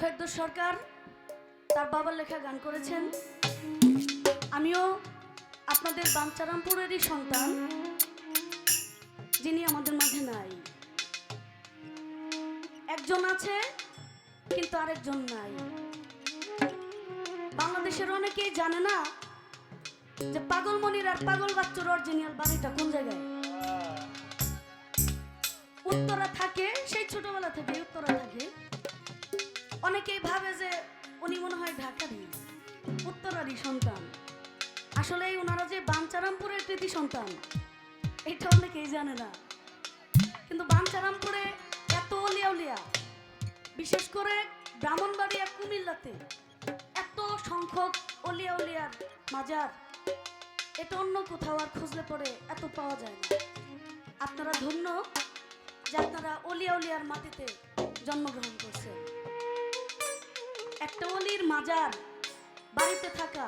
ফেরদৌস সরকার, তার বাবার লেখা গান করেছেন। আমিও আপনাদের বাঞ্চারামপুরেরই সন্তান, যিনি আমাদের মাঝে নাই। একজন আছে, কিন্তু আরেকজন নাই। বাংলাদেশের অনেকেই জানে না যে পাগলমণির আর পাগল বাচ্চার অরিজিনাল বাড়িটা কোন জায়গায়? উত্তরা থাকে, সেই ছোটবেলা থেকে উত্তরা থাকে। অনেকেই ভাবে যে উনি মনে হয় ঢাকারই উত্তরারই সন্তান। আসলে ওনারা যে বাঞ্চারামপুরের কৃতি সন্তান, এটা অনেকেই জানে না। কিন্তু বাঞ্চারামপুরে এত অলিয়া উলিয়া বিশেষ করে ব্রাহ্মণবাড়িয়া, কুমিল্লাতে এত সংখ্যক অলিয়া উলিয়ার মাজার এটা অন্য কোথাও আর খুঁজলে পরে এত পাওয়া যায় না। আপনারা ধন্য যে আপনারা অলিয়া উলিয়ার মাটিতে জন্মগ্রহণ করছেন। একটা অলির মাজার বাড়িতে থাকা।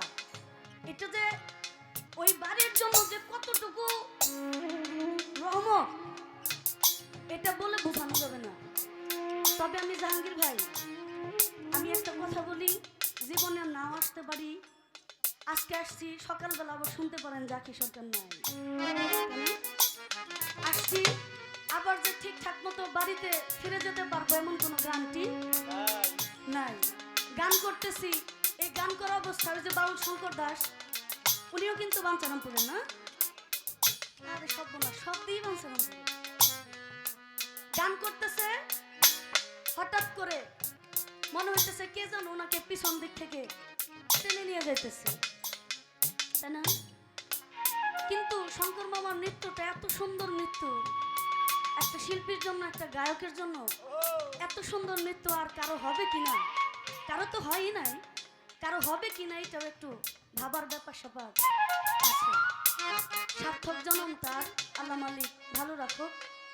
এটা যে ওই বাড়ির জন্য যে কতটুকু রহমত এটা বলে বোঝানো যাবে না। তবে আমি জাহাঙ্গীর ভাই আমি একটা কথা বলি জীবনে নাও আসতে পারি। আজকে আসছি সকালবেলা আবার শুনতে পারেন জাকি সরকার নাই আসছি আবার যে ঠিকঠাক মতো বাড়িতে ফিরে যেতে পারব এমন কোনো গানটি নাই। গান করতেছি, এই গান করা অবস্থায় যে বাউল শঙ্কর দাস, উনিও কিন্তু বাঞ্চারামপুরের না? আরে সব বলা, সব দিয়ে বাঞ্চারামপুরে গান করতেছে, হঠাৎ করে মনে হইতেছে কে যেন ওনাকে পিছন দিক থেকে টেনে নিয়ে যাইতেছে। তাই না? কিন্তু শঙ্কর মামার নৃত্যটা এত সুন্দর নৃত্য, একটা শিল্পীর জন্য, একটা গায়কের জন্য এত সুন্দর নৃত্য আর কারও হবে কিনা কারও তো হয়ই নাই, কারও হবে কিনা এটাও একটু ভাবার ব্যাপার স্যাপার আছে। সার্থক জনম তার, আল্লাহ মালিক ভালো রাখো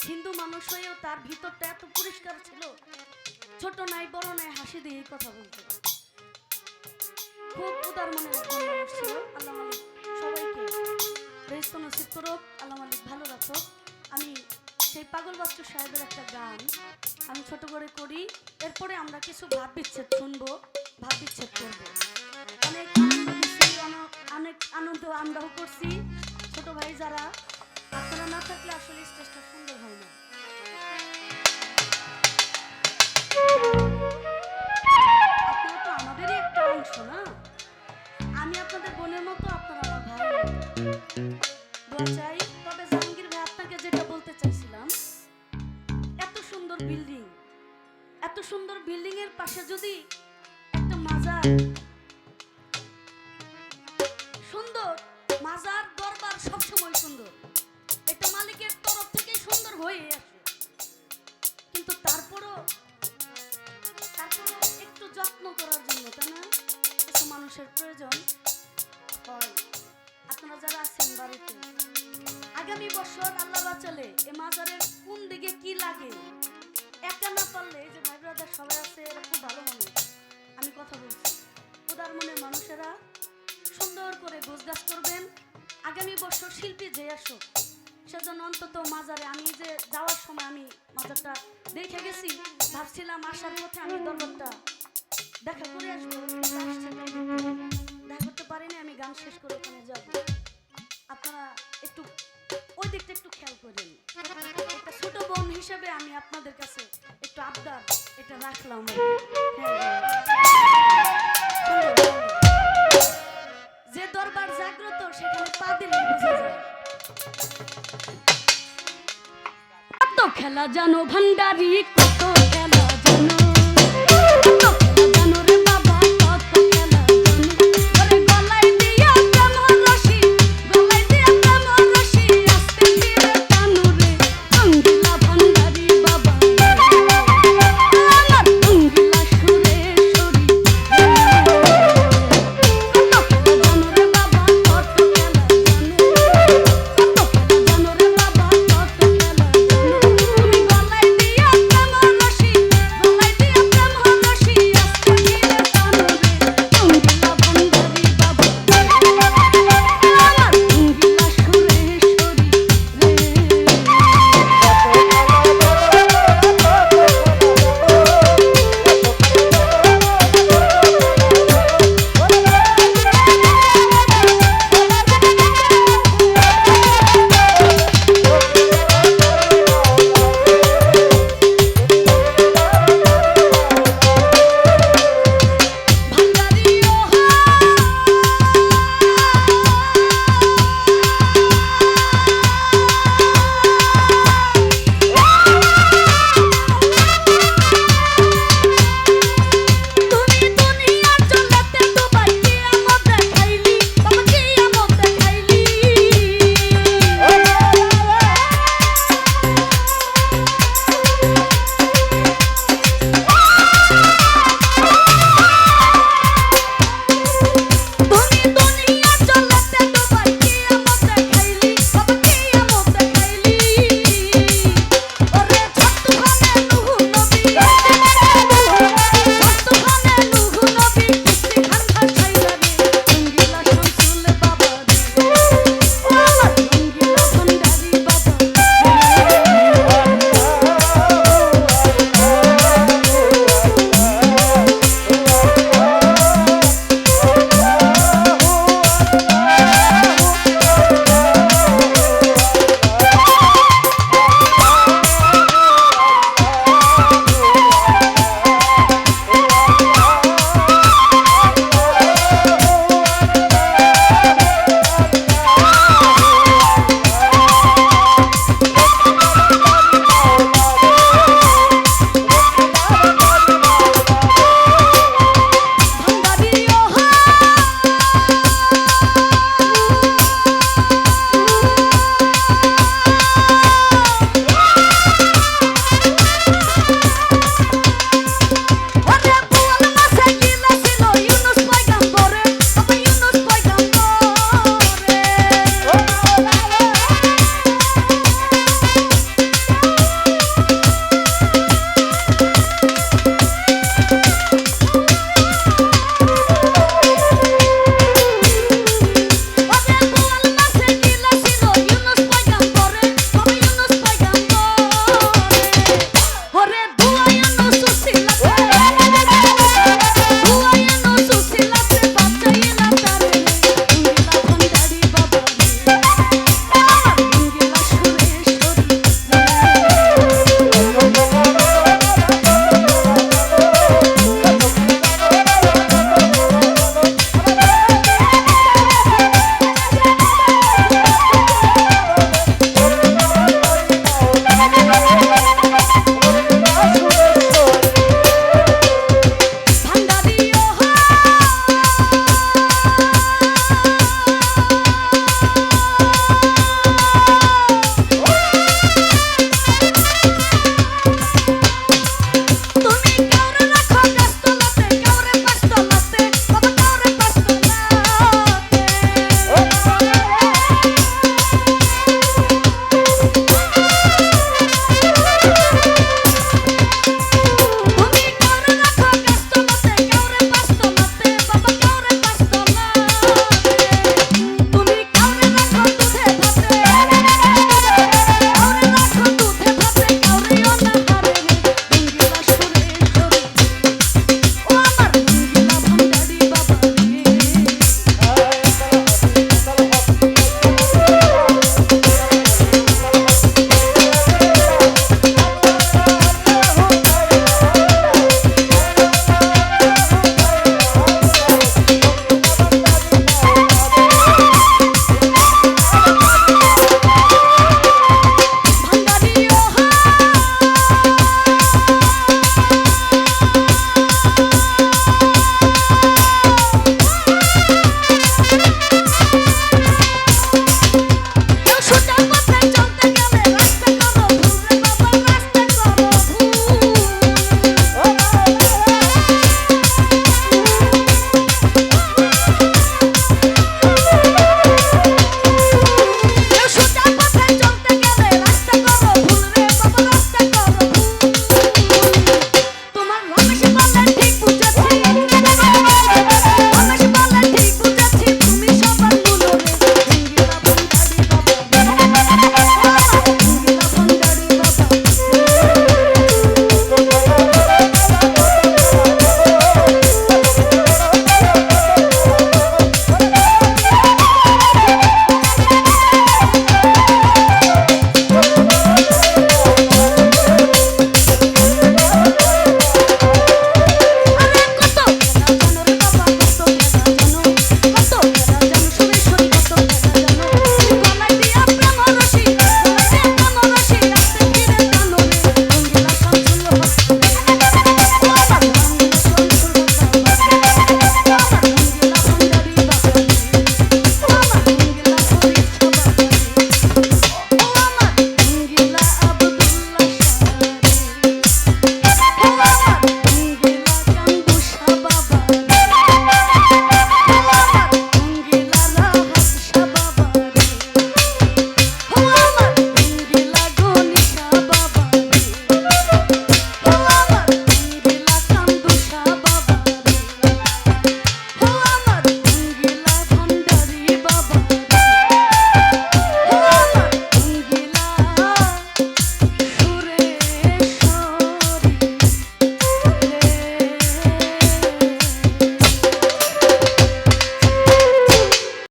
হিন্দু মানুষ হয়েও তার ভিতরটা এত পরিষ্কার ছিল। ছোট নাই, বড় নাই, হাসি দিয়ে কথা বলতো খুব উদার একজন মানুষ আল্লাহ মালিক সবাইকে বেস্ত নসিব করুক। আল্লাহ মালিক ভালো রাখো আমি সেই পাগল বাচ্চু সাহেবের একটা গান আমি ছোট করে করি, এরপরে আমরা কিছু ভাব বিচ্ছেদ শুনব, ভাব বিচ্ছেদ করব। অনেক অনেক- আনন্দ আমরাও করছি। ছোট ভাই যারা, আপনারা না থাকলে আসলে স্টেজটা সুন্দর হয় না। আমি আপনাদের বোনের মতো আপনারা আমার ভাই। চাই সুন্দর পাশে যদি একটা মাজার সুন্দর, মাজার দরবার সবসময় সুন্দর। এটা মালিকের তরফ থেকে সুন্দর হয়ে আসে। কিন্তু তারপরও তারপরও একটু যত্ন করার জন্য তাই না, কিছু মানুষের প্রয়োজন হয়। আপনারা যারা আছেন বাড়িতে, আগামী বছর আল্লাহ চলে এ মাজারের কোন দিকে কি লাগে? একা না পারলে এই যে ভাই ব্রাদার সবাই আছে খুব ভালো মানুষ। আমি কথা বলছি। উদার মনের মানুষেরা সুন্দর করে গোছগাছ করবেন। আগামী বছর শিল্পী যে আসুক, সেজন্য অন্তত মাজারে আমি যে যাওয়ার সময় আমি মাজারটা দেখে গেছি, ভাবছিলাম আসার পথে আমি দরবারটা দেখা করে আসব। দেখা করতে পারিনি, আমি গান শেষ করে ওখানে যাব। আপনারা একটু ওই দিকটা একটু খেয়াল করেন। একটা হিসেবে আমি আপনাদের কাছে একটু আবদার, এটা রাখলাম। যে দরবার জাগ্রত সেখানে পা খেলা জানো, ভান্ডারি